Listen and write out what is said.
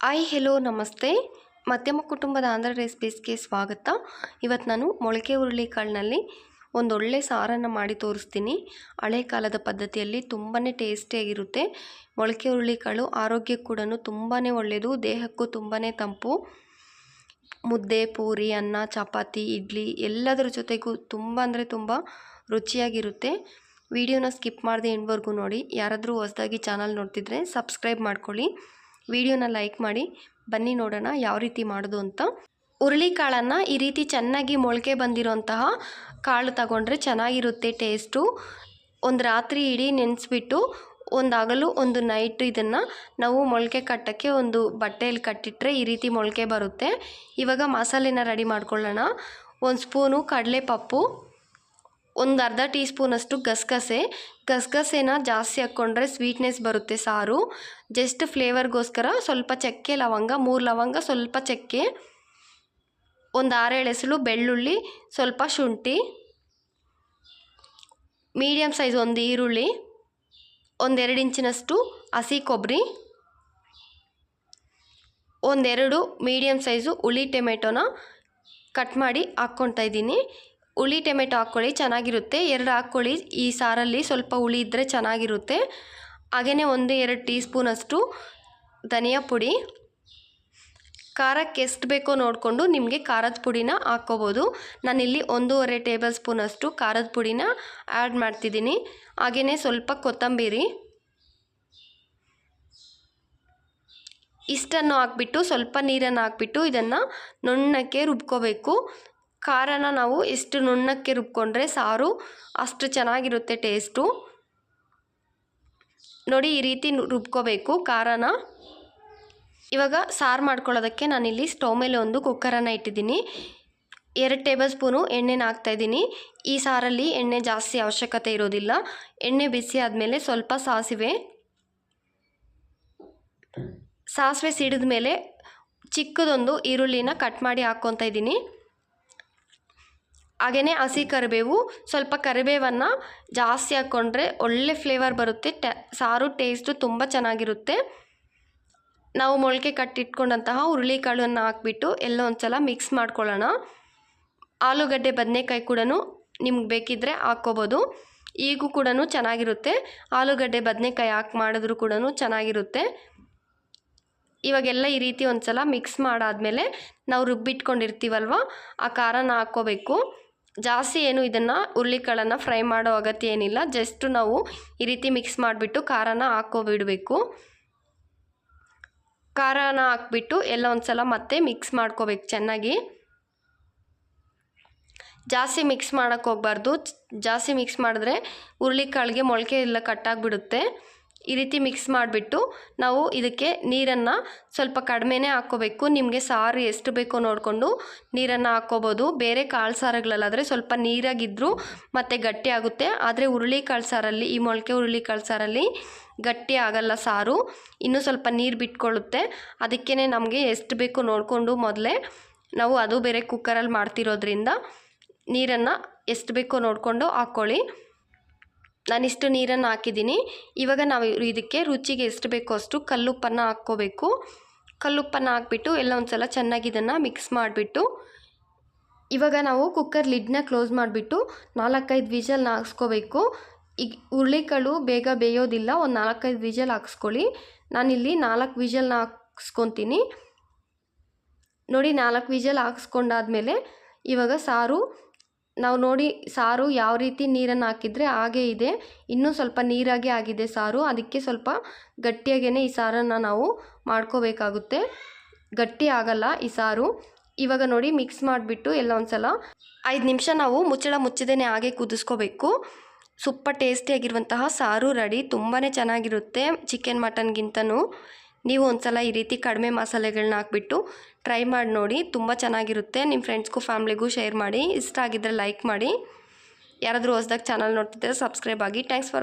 Hi hello ನಮಸ್ತೆ. ಮಧ್ಯಮ ಕುಟುಂಬದ ಆಂಧ್ರ ರೆಸಿಪೀಸ್ಗೆ ಸ್ವಾಗತ. ಇವತ್ತು ನಾನು ಮೊಳಕೆ ಹುರುಳಿಕಾಳಿನಲ್ಲಿ ಒಂದೊಳ್ಳೆ ಸಾರನ್ನು ಮಾಡಿ ತೋರಿಸ್ತೀನಿ. ಹಳೆ ಕಾಲದ ಪದ್ಧತಿಯಲ್ಲಿ ತುಂಬಾ ಟೇಸ್ಟಿಯಾಗಿರುತ್ತೆ ಮೊಳಕೆ ಹುರುಳಿಕಾಳು ಆರೋಗ್ಯಕ್ಕೆ ಕೂಡ ತುಂಬಾ ಒಳ್ಳೆಯದು ದೇಹಕ್ಕೂ ತುಂಬಾ ತಂಪು. ಮುದ್ದೆ, ಪೂರಿ, ಅನ್ನ, ಚಪಾತಿ, ಇಡ್ಲಿ ಎಲ್ಲದರ ಜೊತೆಗೂ ತುಂಬ ಅಂದರೆ ತುಂಬ ರುಚಿಯಾಗಿರುತ್ತೆ. ವಿಡಿಯೋನ ಸ್ಕಿಪ್ ಮಾಡದೆ ಎಂಡ್ವರೆಗೂ ನೋಡಿ. ಯಾರಾದರೂ ಹೊಸದಾಗಿ ಚಾನಲ್ ನೋಡ್ತಿದ್ರೆ ಸಬ್ಸ್ಕ್ರೈಬ್ ಮಾಡ್ಕೊಳ್ಳಿ. ವಿಡಿಯೋನ ಲೈಕ್ ಮಾಡಿ, ಬನ್ನಿ ನೋಡೋಣ ಯಾವ ರೀತಿ ಮಾಡೋದು ಅಂತ. ಹುರುಳಿಕಾಳನ್ನು ಈ ರೀತಿ ಚೆನ್ನಾಗಿ ಮೊಳಕೆ ಬಂದಿರೋಂತಹ ಕಾಳು ತಗೊಂಡ್ರೆ ಚೆನ್ನಾಗಿರುತ್ತೆ ಟೇಸ್ಟು. ಒಂದು ರಾತ್ರಿ ಇಡೀ ನೆನೆಸ್ಬಿಟ್ಟು ಒಂದು ಹಗಲು ಒಂದು ನೈಟ್ ಇದನ್ನು ನಾವು ಮೊಳಕೆ ಕಟ್ಟೋಕ್ಕೆ ಒಂದು ಬಟ್ಟೆಯಲ್ಲಿ ಕಟ್ಟಿಟ್ರೆ ಈ ರೀತಿ ಮೊಳಕೆ ಬರುತ್ತೆ. ಇವಾಗ ಮಸಾಲೆನ ರೆಡಿ ಮಾಡ್ಕೊಳ್ಳೋಣ. ಒಂದು ಸ್ಪೂನು ಕಡಲೆಪಪ್ಪು ಒಂದು ಅರ್ಧ ಟೀ ಸ್ಪೂನಷ್ಟು ಗಸಗಸೆ. ಗಸಗಸೆನ ಜಾಸ್ತಿ ಹಾಕ್ಕೊಂಡ್ರೆ ಸ್ವೀಟ್ನೆಸ್ ಬರುತ್ತೆ ಸಾರು. ಜಸ್ಟ್ ಫ್ಲೇವರ್ಗೋಸ್ಕರ ಸ್ವಲ್ಪ ಚಕ್ಕೆ, ಲವಂಗ, ಮೂರು ಲವಂಗ, ಸ್ವಲ್ಪ ಚಕ್ಕೆ, ಒಂದು ಆರೇಳು ಬೆಳ್ಳುಳ್ಳಿ, ಸ್ವಲ್ಪ ಶುಂಠಿ ಮೀಡಿಯಮ್ ಸೈಜ್ ಒಂದು ಈರುಳ್ಳಿ ಒಂದೆರಡು ಇಂಚಿನಷ್ಟು ಹಸಿ ಕೊಬ್ಬರಿ ಒಂದೆರಡು ಮೀಡಿಯಮ್ ಸೈಜು ಹುಳಿ ಟೊಮೆಟೊನ ಕಟ್ ಮಾಡಿ ಹಾಕ್ಕೊಳ್ತಾ ಇದ್ದೀನಿ. ಹುಳಿ ಟೊಮೆಟೊ ಹಾಕ್ಕೊಳ್ಳಿ, ಚೆನ್ನಾಗಿರುತ್ತೆ. ಎರಡು ಹಾಕ್ಕೊಳ್ಳಿ. ಈ ಸಾರಲ್ಲಿ ಸ್ವಲ್ಪ ಹುಳಿ ಇದ್ದರೆ ಚೆನ್ನಾಗಿರುತ್ತೆ. ಹಾಗೆಯೇ ಒಂದು ಎರಡು ಟೀ ಸ್ಪೂನಷ್ಟು ಧನಿಯಾ ಪುಡಿ. ಖಾರಕ್ಕೆ ಎಷ್ಟು ಬೇಕೋ ನೋಡಿಕೊಂಡು ನಿಮಗೆ ಖಾರದ ಪುಡಿನ ಹಾಕ್ಕೋಬೋದು. ನಾನಿಲ್ಲಿ ಒಂದೂವರೆ ಟೇಬಲ್ ಸ್ಪೂನಷ್ಟು ಖಾರದ ಪುಡಿನ ಆ್ಯಡ್ ಮಾಡ್ತಿದ್ದೀನಿ. ಹಾಗೆಯೇ ಸ್ವಲ್ಪ ಕೊತ್ತಂಬರಿ. ಇಷ್ಟನ್ನು ಹಾಕ್ಬಿಟ್ಟು ಸ್ವಲ್ಪ ನೀರನ್ನು ಹಾಕ್ಬಿಟ್ಟು ಇದನ್ನು ನುಣ್ಣಕ್ಕೆ ರುಬ್ಕೋಬೇಕು. ಖಾರನ ನಾವು ಎಷ್ಟು ನುಣ್ಣಕ್ಕೆ ರುಬ್ಕೊಂಡ್ರೆ ಸಾರು ಅಷ್ಟು ಚೆನ್ನಾಗಿರುತ್ತೆ ಟೇಸ್ಟು. ನೋಡಿ ಈ ರೀತಿ ರುಬ್ಕೋಬೇಕು ಖಾರನ ಇವಾಗ ಸಾರು ಮಾಡ್ಕೊಳ್ಳೋದಕ್ಕೆ ನಾನಿಲ್ಲಿ ಸ್ಟವ್ ಮೇಲೆ ಒಂದು ಕುಕ್ಕರನ್ನು ಇಟ್ಟಿದ್ದೀನಿ. ಎರಡು ಟೇಬಲ್ ಸ್ಪೂನು ಎಣ್ಣೆನ ಹಾಕ್ತಾಯಿದ್ದೀನಿ ಈ ಸಾರಲ್ಲಿ ಎಣ್ಣೆ ಜಾಸ್ತಿ ಅವಶ್ಯಕತೆ ಇರೋದಿಲ್ಲ. ಎಣ್ಣೆ ಬಿಸಿ ಆದಮೇಲೆ ಸ್ವಲ್ಪ ಸಾಸಿವೆ. ಸಾಸಿವೆ ಸಿಡಿದ ಮೇಲೆ ಚಿಕ್ಕದೊಂದು ಈರುಳ್ಳಿನ ಕಟ್ ಮಾಡಿ ಹಾಕ್ಕೊತಾ ಇದ್ದೀನಿ. ಹಾಗೆಯೇ ಹಸಿ ಕರಿಬೇವು, ಸ್ವಲ್ಪ ಕರಿಬೇವನ್ನು ಜಾಸ್ತಿ ಹಾಕ್ಕೊಂಡ್ರೆ ಒಳ್ಳೆ ಫ್ಲೇವರ್ ಬರುತ್ತೆ, ಟ, ಸಾರು ಟೇಸ್ಟು ತುಂಬ ಚೆನ್ನಾಗಿರುತ್ತೆ. ನಾವು ಮೊಳಕೆ ಕಟ್ಟಿಟ್ಕೊಂಡಂತಹ ಹುರುಳಿಕಾಳನ್ನು ಹಾಕ್ಬಿಟ್ಟು ಎಲ್ಲ ಒಂದು ಸಲ ಮಿಕ್ಸ್ ಮಾಡ್ಕೊಳ್ಳೋಣ. ಆಲೂಗಡ್ಡೆ ಬದನೆಕಾಯಿ ಕೂಡ ನಿಮ್ಗೆ ಬೇಕಿದ್ದರೆ ಹಾಕ್ಕೋಬೋದು. ಈಗೂ ಕೂಡ ಚೆನ್ನಾಗಿರುತ್ತೆ. ಆಲೂಗಡ್ಡೆ ಬದನೆಕಾಯಿ ಹಾಕಿ ಮಾಡಿದ್ರೂ ಕೂಡ ಚೆನ್ನಾಗಿರುತ್ತೆ. ಇವಾಗೆಲ್ಲ ಈ ರೀತಿ ಒಂದು ಸಲ ಮಿಕ್ಸ್ ಮಾಡಾದಮೇಲೆ ನಾವು ರುಬ್ಬಿಟ್ಕೊಂಡಿರ್ತೀವಲ್ವ, ಆ ಖಾರನ ಹಾಕ್ಕೋಬೇಕು. ಜಾಸ್ತಿ ಏನು ಇದನ್ನು ಹುರುಳಿಕಾಳನ್ನು ಫ್ರೈ ಮಾಡೋ ಅಗತ್ಯ ಏನಿಲ್ಲ. ಜಸ್ಟ್ ನಾವು ಈ ರೀತಿ ಮಿಕ್ಸ್ ಮಾಡಿಬಿಟ್ಟು ಖಾರನ ಹಾಕ್ಕೊಬಿಡಬೇಕು. ಖಾರನ ಹಾಕ್ಬಿಟ್ಟು ಎಲ್ಲ ಒಂದು ಸಲ ಮತ್ತೆ ಮಿಕ್ಸ್ ಮಾಡ್ಕೋಬೇಕು ಚೆನ್ನಾಗಿ. ಜಾಸ್ತಿ ಮಿಕ್ಸ್ ಮಾಡೋಕ್ಕೆ ಹೋಗ್ಬಾರ್ದು. ಜಾಸ್ತಿ ಮಿಕ್ಸ್ ಮಾಡಿದ್ರೆ ಹುರುಳಿಕಾಳಿಗೆ ಮೊಳಕೆ ಎಲ್ಲ ಕಟ್ಟಾಗಿಬಿಡುತ್ತೆ ಈ ರೀತಿ ಮಿಕ್ಸ್ ಮಾಡಿಬಿಟ್ಟು ನಾವು ಇದಕ್ಕೆ ನೀರನ್ನು ಸ್ವಲ್ಪ ಕಡಿಮೆನೇ ಹಾಕ್ಕೋಬೇಕು. ನಿಮಗೆ ಸಾರು ಎಷ್ಟು ಬೇಕೋ ನೋಡಿಕೊಂಡು ನೀರನ್ನು ಹಾಕ್ಕೋಬೋದು. ಬೇರೆ ಕಾಳು ಸಾರುಗಳಲ್ಲಾದರೆ ಸ್ವಲ್ಪ ನೀರಾಗಿದ್ದರೂ ಮತ್ತು ಗಟ್ಟಿ ಆಗುತ್ತೆ. ಆದರೆ ಹುರುಳಿ ಕಾಳು ಸಾರಲ್ಲಿ, ಈ ಮೊಳಕೆ ಹುರುಳಿ ಕಾಳು ಸಾರಲ್ಲಿ ಗಟ್ಟಿ ಆಗಲ್ಲ ಸಾರು. ಇನ್ನೂ ಸ್ವಲ್ಪ ನೀರು ಬಿಟ್ಕೊಳ್ಳುತ್ತೆ. ಅದಕ್ಕೇ ನಮಗೆ ಎಷ್ಟು ಬೇಕೋ ನೋಡಿಕೊಂಡು ಮೊದಲೇ ನಾವು ಅದು ಬೇರೆ ಕುಕ್ಕರಲ್ಲಿ ಮಾಡ್ತಿರೋದ್ರಿಂದ ನೀರನ್ನು ಎಷ್ಟು ಬೇಕೋ ನೋಡಿಕೊಂಡು ಹಾಕ್ಕೊಳ್ಳಿ. ನಾನಿಷ್ಟು ನೀರನ್ನು ಹಾಕಿದ್ದೀನಿ. ಇವಾಗ ನಾವು ಇದಕ್ಕೆ ರುಚಿಗೆ ಎಷ್ಟು ಬೇಕೋ ಅಷ್ಟು ಕಲ್ಲುಪ್ಪನ್ನು ಹಾಕ್ಕೋಬೇಕು. ಕಲ್ಲುಪ್ಪನ್ನು ಹಾಕ್ಬಿಟ್ಟು ಎಲ್ಲ ಒಂದು ಸಲ ಚೆನ್ನಾಗಿ ಇದನ್ನು ಮಿಕ್ಸ್ ಮಾಡಿಬಿಟ್ಟು ಇವಾಗ ನಾವು ಕುಕ್ಕರ್ ಲಿಡ್ನ ಕ್ಲೋಸ್ ಮಾಡಿಬಿಟ್ಟು ನಾಲ್ಕೈದು ವಿಜಲ್ನ ಹಾಕ್ಸ್ಕೋಬೇಕು. ಈಗ ಹುರುಳಿಕಾಳು ಬೇಗ ಬೇಯೋದಿಲ್ಲ, ಒಂದು ನಾಲ್ಕೈದು ವಿಜಲ್ ಹಾಕ್ಸ್ಕೊಳ್ಳಿ. ನಾನಿಲ್ಲಿ ನಾಲ್ಕು ವಿಜಲ್ನ ಹಾಕ್ಸ್ಕೊತೀನಿ. ನೋಡಿ ನಾಲ್ಕು ವಿಜಲ್ ಹಾಕ್ಸ್ಕೊಂಡಾದ್ಮೇಲೆ ಇವಾಗ ಸಾರು ನಾವು ನೋಡಿ ಸಾರು ಯಾವ ರೀತಿ ನೀರನ್ನು ಹಾಕಿದರೆ ಹಾಗೇ ಇದೆ. ಇನ್ನೂ ಸ್ವಲ್ಪ ನೀರಾಗೆ ಆಗಿದೆ ಸಾರು. ಅದಕ್ಕೆ ಸ್ವಲ್ಪ ಗಟ್ಟಿಯಾಗೇ ಈ ಸಾರನ್ನು ನಾವು ಮಾಡ್ಕೋಬೇಕಾಗುತ್ತೆ. ಗಟ್ಟಿ ಆಗಲ್ಲ ಈ ಸಾರು. ಇವಾಗ ನೋಡಿ ಮಿಕ್ಸ್ ಮಾಡಿಬಿಟ್ಟು ಎಲ್ಲ ಒಂದು ಸಲ ಐದು ನಿಮಿಷ ನಾವು ಮುಚ್ಚಳ ಮುಚ್ಚದೇ ಹಾಗೆ ಕುದಿಸ್ಕೋಬೇಕು. ಸೂಪರ್ ಟೇಸ್ಟಿಯಾಗಿರುವಂತಹ ಸಾರು ರೆಡಿ. ತುಂಬಾ ಚೆನ್ನಾಗಿರುತ್ತೆ ಚಿಕನ್ ಮಟನ್ಗಿಂತನೂ. ನೀವು ಒಂದು ಸಲ ಈ ರೀತಿ ಕಡಿಮೆ ಮಸಾಲೆಗಳನ್ನ ಹಾಕ್ಬಿಟ್ಟು ಟ್ರೈ ಮಾಡಿ ನೋಡಿ, ತುಂಬ ಚೆನ್ನಾಗಿರುತ್ತೆ. ನಿಮ್ಮ ಫ್ರೆಂಡ್ಸ್ಗೂ ಫ್ಯಾಮ್ಲಿಗೂ ಶೇರ್ ಮಾಡಿ. ಇಷ್ಟ ಆಗಿದ್ದರೆ ಲೈಕ್ ಮಾಡಿ. ಯಾರಾದರೂ ಹೊಸ್ದಾಗಿ ಚಾನಲ್ ನೋಡ್ತಿದ್ದರೆ ಸಬ್ಸ್ಕ್ರೈಬ್ ಆಗಿ. Thanks for